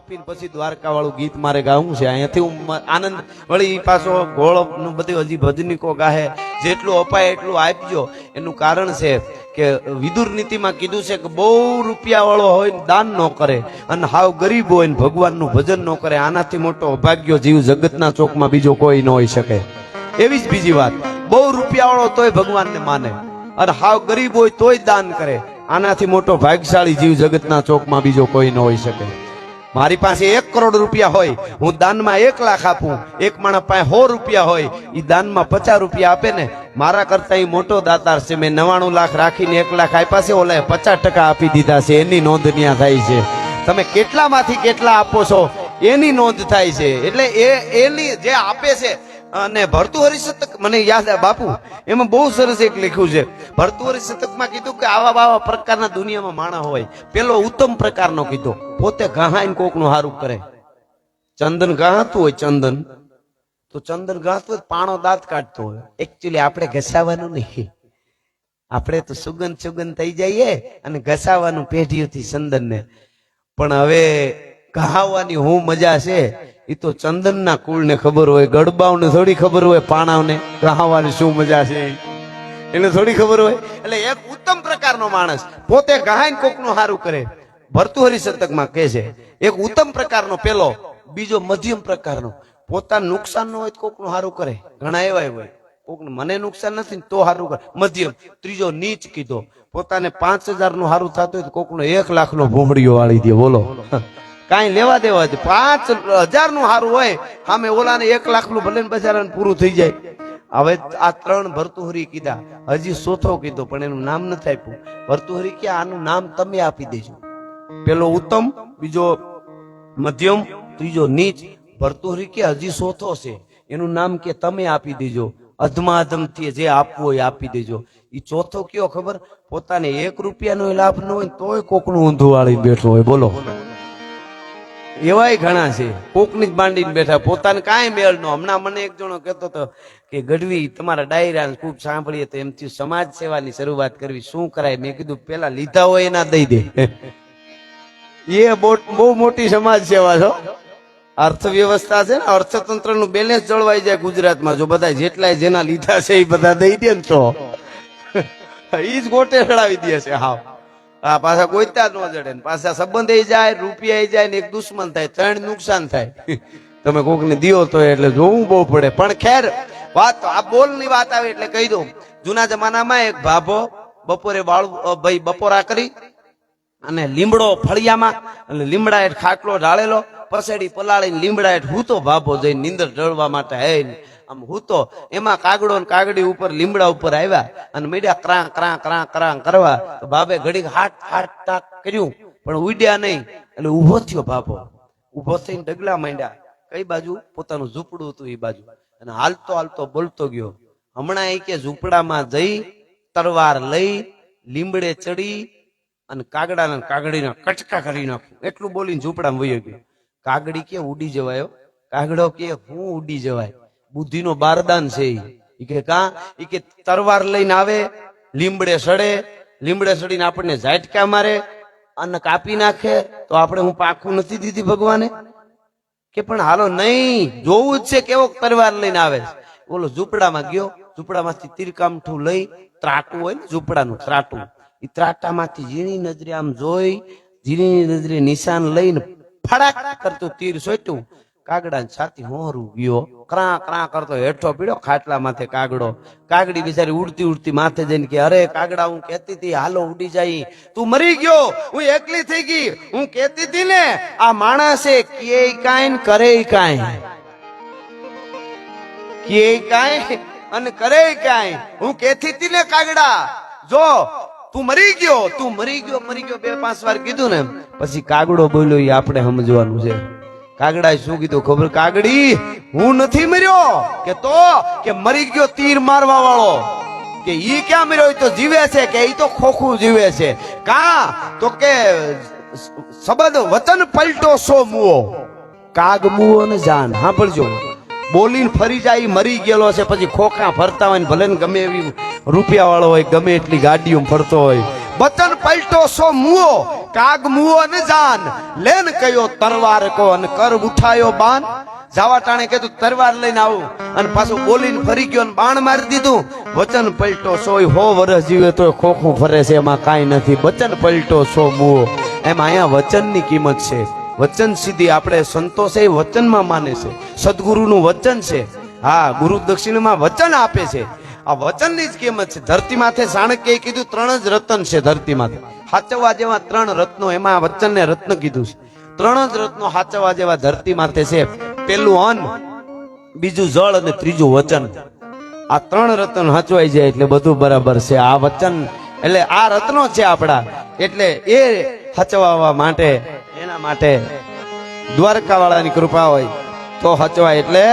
આપીને પછી દ્વારકા વાળું ગીત મારે ગાવું છે. અહીંયાથી હું આનંદ, વળી પાછો ગોળનું બધું હજી ભજનિકો ગાહે. જેટલું અપાય એટલું આપજો. એનું કારણ છે કે વિદુર નીતિમાં કીધું છે કે બહુ રૂપિયા વાળો હોય ને દાન ન કરે અને હાવ ગરીબ હોય ને ભગવાનનું ભજન ન કરે. આનાથી મોટો અભાગ્ય જીવ જગતના ચોકમાં બીજો કોઈ ન હોઈ શકે. એવી જ બીજી વાત. બહુ રૂપિયા વાળો તોય ભગવાનને માને. અને હાવ ગરીબ હોય તોય દાન કરે. આનાથી મોટો ભાગ્યશાળી જીવ જગતના ચોકમાં બીજો કોઈ ન હોઈ શકે. મારી પાસે એક કરોડ રૂપિયા હોય, હું દાનમાં એક લાખ આપું, એક માણસ પાસે સો રૂપિયા હોય એ દાનમાં પચાસ રૂપિયા આપે ને, મારા કરતા એ મોટો દાતાર છે, મેં નવાણું લાખ રાખીને એક લાખ આપ્યા છે ઓલા પચાસ ટકા આપી દીધા છે, એની નોંધ ત્યાં થાય છે. તમે કેટલામાંથી કેટલા આપો છો? એની નોંધ થાય છે. એટલે એ એની જે આપે છે અને ભરતુહરી શતક, મને યાદ આવે બાપુ, એમાં બહુ સરસ એક લખ્યું છે. ભરતુહરી શતકમાં કીધું કે આવા આવા પ્રકારના દુનિયામાં માણા હોય. પેલો ઉત્તમ પ્રકારનો કીધો. પોતે ઘહાઈને કોકનું હારું કરે. ચંદન ગહાતું હોય, ચંદન. તો ચંદન ગહાતું હોય, પાણો દાંત કાઢતો હોય. એકચ્યુઅલી આપણે ઘસાવાનું નહીં. આપણે તો સુગંધ સુગંધ થઈ જઈએ અને ઘસાવાનું પેઢીઓથી ચંદનને. પણ હવે કહાવાની હું મજા છે. એ તો ચંદનના કુળને ખબર હોય, ગડબાઓને થોડી ખબર હોય પાણાવને કહાવાની શું મજા છે? એને થોડી ખબર હોય. એટલે એક ઉત્તમ પ્રકારનો માણસ પોતે ગહાઈને કોકનું સારું કરે. ભરતુહરી શતકમાં કહે છે, એક ઉત્તમ પ્રકારનો પેલો, બીજો મધ્યમ પ્રકારનો. પોતાનું નુકસાન ન હોય તો કોકનું સારું કરે. ઘણા એવા હોય. કોકને મને નુકસાન નથી તો સારું કરે. મધ્યમ. ત્રીજો નીચ કીધો. પોતાને પાંચ હજારનું સારું થતું હોય તો કોકનો એક લાખ નો ભૂમડીઓ વાળી દે. બોલો. કાંઈ લેવા દેવા છે. પાંચ હજારનું સારું હોય, સામે ઓલાને એક લાખનું ભલે બજારાને પૂરું થઈ જાય. હવે આ ત્રણ ભરતુહરી કીધા. હજી ચોથો કીધો, પણ એનું નામ નથી આપ્યું. ભરતુહરી કે આનું નામ તમે આપી દેજો. પેલો ઉત્તમ, બીજો મધ્યમ, ત્રીજો નીચ. ભરતુહરી કે હજી ચોથો છે. એનું નામ કે તમે આપી દેજો. અધમાધમથી જે આપવું હોય આપી દેજો. એ ચોથો કયો ખબર? પોતાને એક રૂપિયાનો લાભ ન હોય તોય કોકનું ઊંધું વાળી બેઠો હોય. બોલો. એવાય ઘણા છે. કોકની જ બાંડીને બેઠા. પોતાને કાંઈ મેળ નો હમણાં મને એક જણો કહેતો હતો કે, ગઢવી, તમારા ડાયરા ખૂબ સાંભળીએ તો એમથી સમાજ સેવાની શરૂઆત કરવી. શું કરાય? મેં કીધું પેલા લીધા હોય એના દઈ દે. એ બહુ મોટી સમાજ સેવા છો અર્થવ્યવસ્થા છે ને અર્થતંત્રનું બેલેન્સ જળવાઈ જાય ગુજરાતમાં. જો બધા જેટલા જેના લીધા છે એ બધા દઈ દે ને તો. એ જ ગોટે ચડાવી દે છે, હાવ. આ પાછા ગોઈતા ન જડે પાછા સંબંધ જાય, રૂપિયા જાય ને એક દુશ્મન થાય, ત્રણ નુકસાન થાય. તમે કોક ને દિયો તો એટલે જોવું બહુ પડે. પણ ખેર, વાત, આ બોલની વાત આવે એટલે કહી દઉં. જૂના જમાનામાં એક ભાભો બપોરે વાળું ભાઈ બપોરા કરી અને લીમડો ફળિયામાં, અને લીમડા હેઠ ખાટલો ઢાળેલો પસેડી પલાળીને લીમડા હેઠ હૂતો ભાભો જઈને નીંદર ઢળવા માટે હે આમ હૂતો. એમાં કાગડો ને કાગડી ઉપર લીમડા ઉપર આવ્યા અને મીડિયા ક્રાં ક્રાં ક્રાં ક્રાં કરવા, તો બાબે ઘડીક હાટ હાટ, ટાક કર્યું, પણ ઉડ્યા નહીં. એટલે ઊભો થયો ભાભો. ઊભો થઈને ડગલા માંડ્યા. કઈ બાજુ? પોતાનું ઝૂંપડું હતું એ બાજુ. અને હાલતો હાલતો બોલતો ગયો. હમણાં એ કે ઝૂંપડામાં જઈ તરવાર લઈ, લીમડે ચડી અને કાગડાના કાગડીના કટકા કરી નાખું. એટલું બોલીને ઝૂંપડામાં વયો ગયો. કાગડી કે ઉડી જવાયો કાગડો કે હું ઉડી જવાય? બુદ્ધિનો બારદાન છે. ઈ. કે કા? ઈ કે તરવાર લઈને આવે લીમડે સડે લીમડે સડીને આપણને ઝાટકા મારે અને કાપી નાખે તો આપણે હું પાખું નથી દીધી ભગવાને? કે પણ હાલો નહીં, જોવું જ છે કેવો તરવાર લઈને આવે છે. બોલો ઝૂંપડામાં ગયો, ઝૂંપડામાંથી તીરકામઠું લઈ ત્રાટું હોય ને ઝૂંપડાનું ત્રાટું એ ત્રાટામાંથી ઝીણી નજરે આમ જોઈ ઝીણી નજરે નિશાન લઈને ફડાક કરતું તીર સોટ્યું. કાગડા છાતી હોરું ગયો. ક્રા ક્રા કરતો હેઠો પીડો ખાટલા માથે કાગડો. કાગડી બિચારી ઉડતી ઉડતી માથે જઈને કે, અરે, કાગડા, હું કેતી હતી, હાલો, ઉડી જાય તું મરી ગયો. હું એકલી થઈ ગઈ. હું કેતી હતી ને, આ માણસે કે કાંઈ કરે કાંઈ. કે કાંઈ અને કરે કાંઈ. હું કેતી હતી ને કાગડા. જો તું મરી ગયો, તું મરી ગયો મરી ગયો, બે પાંચ વાર કીધું ને પછી કાગડો બોલ્યો એ આપણે સમજવાનું છે. કાગડાએ શું કીધું ખબર? કાગડી, હું નથી મર્યો. કે તો? કે મરી ગયો તીર મારવા વાળો. કે ઈ ક્યાં મર્યો? એ તો જીવે છે કે ઈ તો ખોખું જીવે છે. કા? તો કે શબ્દ વચન પલટો સો મુઓ કાગ મુઓ ને જાન. સાંભળજો. બોલીને ફરી જાય મરી ગયેલો છે, પછી ખોખા ફરતા હોય ને ભલે ગમે એવી રૂપિયા વાળો હોય, ગમે એટલી ગાડીઓ ફરતો હોય. બચન પલટો સો મુઓ કાગ મુઓ ને જાન. લેન કયો તરવાર કો અને કર ઉઠાયો બાન. જાવા ટાણે કીધું, તરવાર લઈને આવું. અને પાછું બોલીને ફરી ગયો અને બાણ મારી દીધું. વચન પલટો સોય હો વરસ જીવે તો ખોખું ફરે છે, એમાં કાંઈ નથી. વચન પલટો સો મુઓ એમાં અહીંયા વચનની કિંમત છે. વચન સીધી આપણે સંતો છે એ વચનમાં માને છે. સદગુરુનું વચન છે. હા, ગુરુ દક્ષિણમાં વચન આપે છે. આ વચનની જ કિંમત છે. ધરતી માથે ચાણક્ય કીધું ત્રણ જ રતન છે ધરતી માથે. સાચવવા જેવા ત્રણ રત્નો એમાં વચનને રત્ન કીધું છે. ત્રણ જ રત્નો સાચવવા જેવા ધરતી માથે છે. પેલું અન્ન બીજું જળ અને ત્રીજું વચન. આ ત્રણ રત્ન હચવાઈ જાય એટલે બધું બરાબર છે. આ વચન, એટલે આ રત્નો છે આપણા. એટલે એ સાચવવા માટે એના માટે દ્વારકા વાળાની કૃપા હોય તો હચવાય એટલે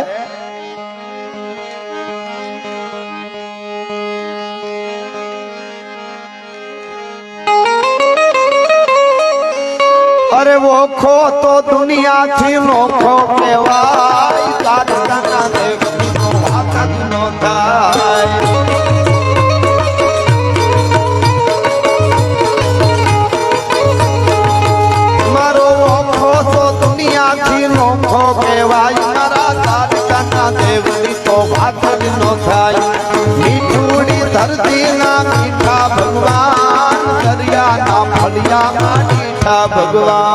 અરે વોખો તો દુનિયાથી નોખો કહેવાય. ભગવાન દરિયાના ફળિયા મીઠા ભગવાન.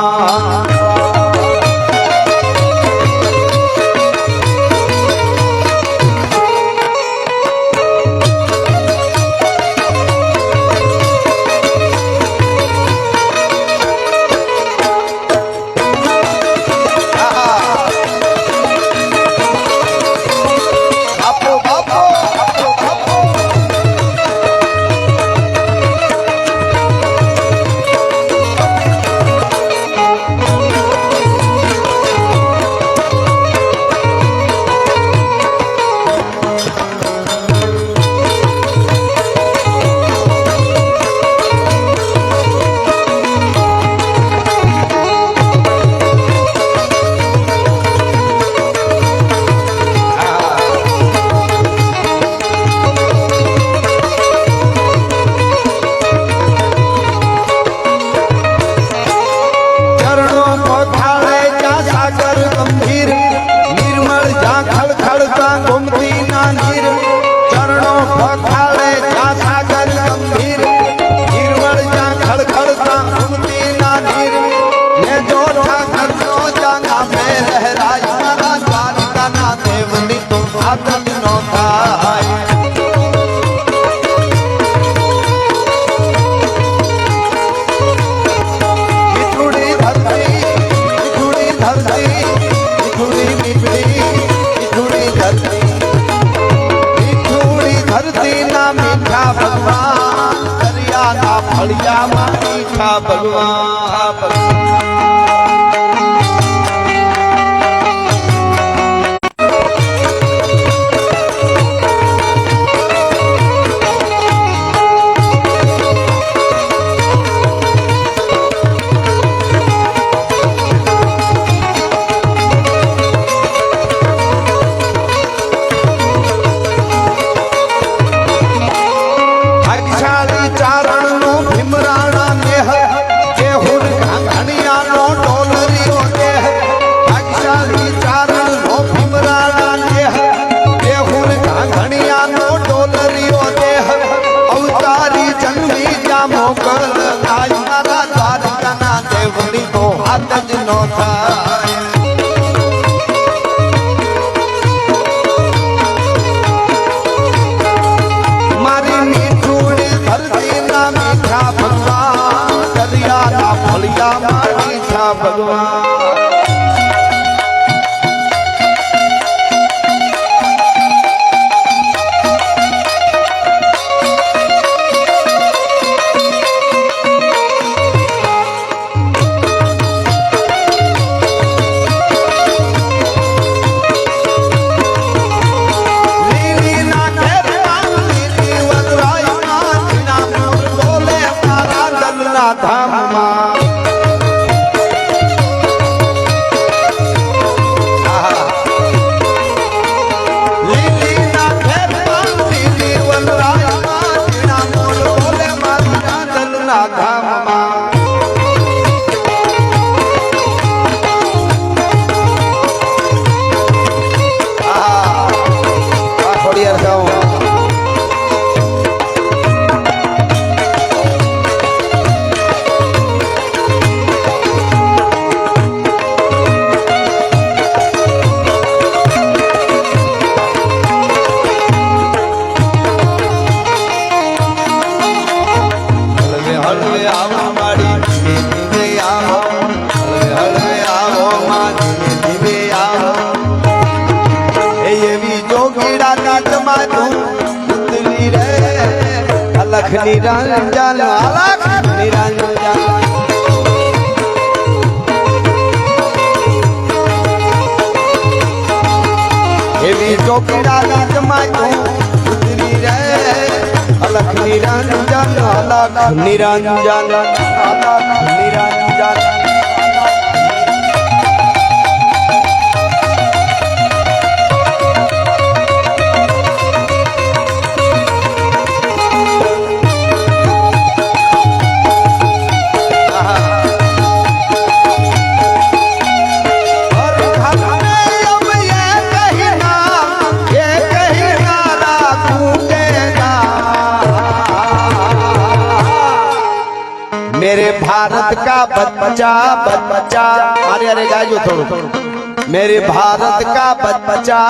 આદત નો થાય મીઠુડી ધરતી મીઠુડી ધરતી મીઠુડી મીઠડી મીઠુડી ધરતી મીઠુડી ધરતી ના મીઠા ભગવાન, દરિયાના ફળિયામાં ભગવાન. માં તું ઉતરી રે. અલખ નિરંજન અલખ નિરંજન એવી ચોપડા રાજમાં તું ઉતરી રે. અલખ નિરંજન અલખ નિરંજન અલખ નિરંજન मेरे भारत का बच्चा बच्चा अरे अरे गाजो थोड़ो थोड़ो मेरे भारत का बच्चा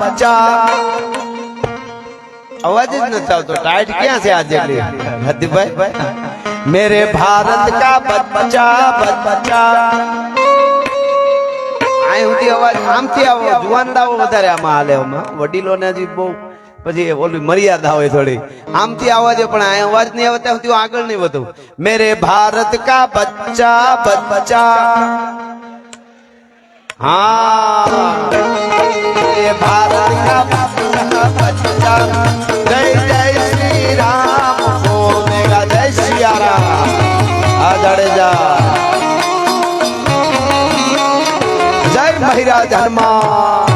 बच्चा અવાજ જ નથી આવતો ટાઈટ ક્યાં છે આજે હદીભાઈ મેરે ભારત કા બચ્ચા બચ્ચા આય સુધી અવાજ આમથી આવો જુવાનડાઓ વધારે આમાં હાલે આમાં વડીલોને હજી બહુ પછી ઓલી મર્યાદા હોય થોડી. આમથી આવાજ પણ આ અવાજ નહીં આવે, ત્યાં સુધી આગળ નહીં વધું. મેરે ભારત કા બચ્ચા બચ્ચા. હા. જય જય શ્રી રામ. જય શ્રી રામ. આ જાડેજા જય મહિરાજ હનુમાન